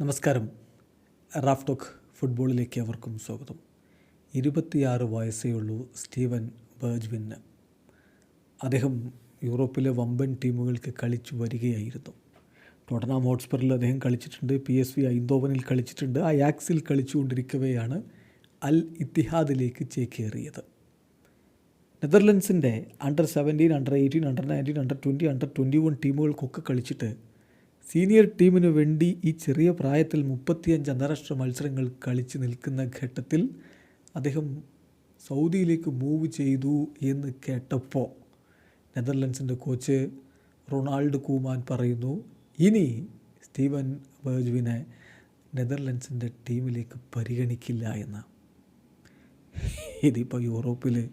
നമസ്കാരം. Raf talk ഫുട്ബോളിലേക്ക് അവർക്കും സ്വാഗതം. ഇരുപത്തിയാറ് വയസ്സേ ഉള്ളൂ സ്റ്റീവൻ ബേർജ്വിന് അദ്ദേഹം യൂറോപ്പിലെ വമ്പൻ ടീമുകൾക്ക് കളിച്ചു വരികയായിരുന്നു. ടോട്ടനാം ഹോട്ട്സ്പറിൽ അദ്ദേഹം കളിച്ചിട്ടുണ്ട് പി എസ് വി ഐന്തോവനിൽ കളിച്ചിട്ടുണ്ട് ആ യാക്സിൽ കളിച്ചുകൊണ്ടിരിക്കവെയാണ് അൽ ഇത്തിഹാദിലേക്ക് ചേക്കേറിയത്. നെതർലൻഡ്സിന്റെ under seventeen under eighteen under nineteen under twenty under twenty one ടീമുകൾക്കൊക്കെ കളിച്ചിട്ട് സീനിയർ ടീമിനു വേണ്ടി ഈ ചെറിയ പ്രായത്തിൽ മുപ്പത്തിയഞ്ച് അന്താരാഷ്ട്ര മത്സരങ്ങൾ കളിച്ച് നിൽക്കുന്ന ഘട്ടത്തിൽ അദ്ദേഹം സൗദിയിലേക്ക് മൂവ് ചെയ്തു എന്ന് കേട്ടപ്പോൾ നെതർലൻഡ്സിന്റെ കോച്ച് റൊണാൾഡ് കൂമാൻ പറയുന്നു. ഇനി സ്റ്റീവൻ ബേജുവിനെ നെതർലൻഡ്സിന്റെ ടീമിലേക്ക് പരിഗണിക്കില്ല എന്ന്. ഇതിപ്പോൾ യൂറോപ്പിൽ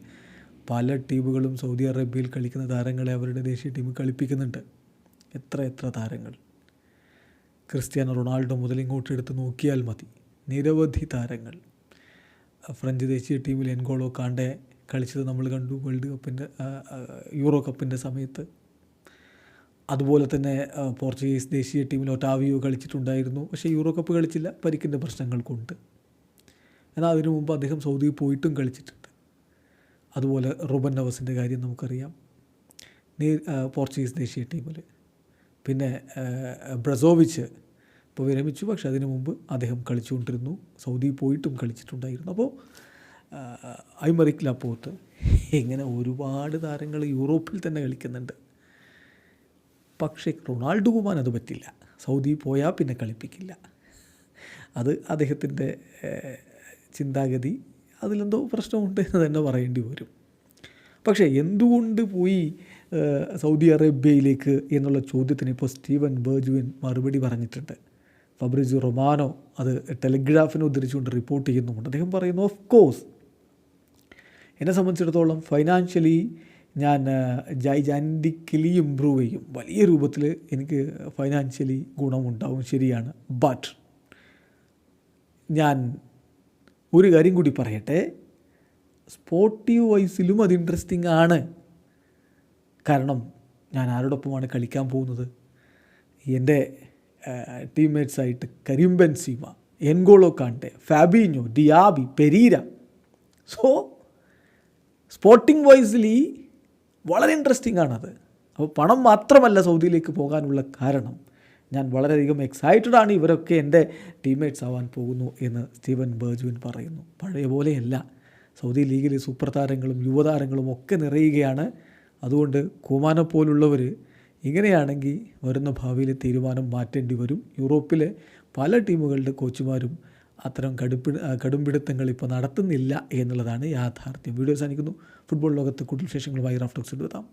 പല ടീമുകളും സൗദി അറേബ്യയിൽ കളിക്കുന്ന താരങ്ങളെ അവരുടെ ദേശീയ ടീം കളിപ്പിക്കുന്നുണ്ട്. എത്ര എത്ര താരങ്ങൾ. ക്രിസ്ത്യാനോ റൊണാൾഡോ മുതൽ ഇങ്ങോട്ട് എടുത്ത് നോക്കിയാൽ മതി. നിരവധി താരങ്ങൾ. ഫ്രഞ്ച് ദേശീയ ടീമിൽ എൻഗോളോ കാണ്ടെ കളിച്ചത് നമ്മൾ കണ്ടു വേൾഡ് കപ്പിന്റെ യൂറോ കപ്പിന്റെ സമയത്ത്. അതുപോലെ തന്നെ പോർച്ചുഗീസ് ദേശീയ ടീമിൽ ഒട്ടാവിയോ കളിച്ചിട്ടുണ്ടായിരുന്നു. പക്ഷേ യൂറോ കപ്പ് കളിച്ചില്ല. പരിക്കിന്റെ പ്രശ്നങ്ങൾ കൊണ്ട് എന്നാൽ അതിനു മുമ്പ് അദ്ദേഹം സൗദിയിൽ പോയിട്ടും കളിച്ചിട്ടുണ്ട്. അതുപോലെ റുബൻ നവസിന്റെ കാര്യം നമുക്കറിയാം. പോർച്ചുഗീസ് ദേശീയ ടീമിൽ. പിന്നെ ബ്രസോവിച്ച് ഇപ്പോൾ വിരമിച്ചു. പക്ഷേ അതിനു മുമ്പ് അദ്ദേഹം കളിച്ചുകൊണ്ടിരുന്നു. സൗദിയിൽ പോയിട്ടും കളിച്ചിട്ടുണ്ടായിരുന്നു. അപ്പോൾ ഐമറിക് ലാപ്പോത്ത് ഇങ്ങനെ ഒരുപാട് താരങ്ങൾ യൂറോപ്പിൽ തന്നെ കളിക്കുന്നുണ്ട്. പക്ഷേ റൊണാൾഡോ കുമാൻ അത് പറ്റില്ല. സൗദി പോയാൽ പിന്നെ കളിപ്പിക്കില്ല. അത് അദ്ദേഹത്തിന്റെ ചിന്താഗതി അതിലെന്തോ പ്രശ്നമുണ്ട് എന്ന് തന്നെ പറയേണ്ടി വരും. പക്ഷേ എന്തുകൊണ്ട് പോയി സൗദി അറേബ്യയിലേക്ക് എന്നുള്ള ചോദ്യത്തിന് ഇപ്പോൾ സ്റ്റീവൻ ബേർജുവിൻ മറുപടി പറഞ്ഞിട്ടുണ്ട്. ഫബ്രിജു റൊമാനോ അത് ടെലിഗ്രാഫിനെ ഉദ്ധരിച്ചുകൊണ്ട് റിപ്പോർട്ട് ചെയ്യുന്നുമുണ്ട്. അദ്ദേഹം പറയുന്നു ഓഫ് കോഴ്സ് എന്നെ സംബന്ധിച്ചിടത്തോളം ഫൈനാൻഷ്യലി ഞാൻ ജൈജാന്റിക്കലി ഇമ്പ്രൂവ് ചെയ്യും. വലിയ രൂപത്തിൽ എനിക്ക് ഫൈനാൻഷ്യലി ഗുണമുണ്ടാവും ശരിയാണ്. ബട്ട് ഞാൻ ഒരു കാര്യം കൂടി പറയട്ടെ. സ്പോർട്ടീവ് വൈസിലും അത് ഇൻട്രസ്റ്റിംഗ് ആണ്. കാരണം ഞാൻ ആരോടൊപ്പമാണ് കളിക്കാൻ പോകുന്നത്. എന്റെ ടീംമേറ്റ്സായിട്ട് Karim Benzema N'Golo Kante Fabinho Diaby Pereira. So sporting wisely വളരെ ഇൻട്രസ്റ്റിംഗ് ആണത്. അപ്പോൾ പണം മാത്രമല്ല സൗദിയിലേക്ക് പോകാനുള്ള കാരണം ഞാൻ വളരെയധികം എക്സൈറ്റഡ് ആണ് ഇവരൊക്കെ എന്റെ ടീംമേറ്റ്സ് ആവാൻ പോകുന്നു എന്ന് സ്റ്റീവൻ ബേർജുവിൻ പറയുന്നു. പഴയ പോലെയല്ല. സൗദി ലീഗിലെ സൂപ്പർ താരങ്ങളും യുവതാരങ്ങളും ഒക്കെ നിറയുകയാണ് അതുകൊണ്ട് കുമാനെ പോലുള്ളവർ ഇങ്ങനെയാണെങ്കിൽ വരുന്ന ഭാവിയിൽ തീരുമാനം മാറ്റേണ്ടി വരും. യൂറോപ്പിലെ പല ടീമുകളുടെ കോച്ചുമാരും അത്തരം കടുപ്പി കടുംപിടുത്തങ്ങൾ ഇപ്പോൾ നടത്തുന്നില്ല എന്നുള്ളതാണ് യാഥാർത്ഥ്യം. വീഡിയോ സാധിക്കുന്നു ഫുട്ബോൾ ലോകത്ത് കൂടുതൽ വിശേഷങ്ങളുമായി റാഫ്റ്റോക്സ് എടുത്താം.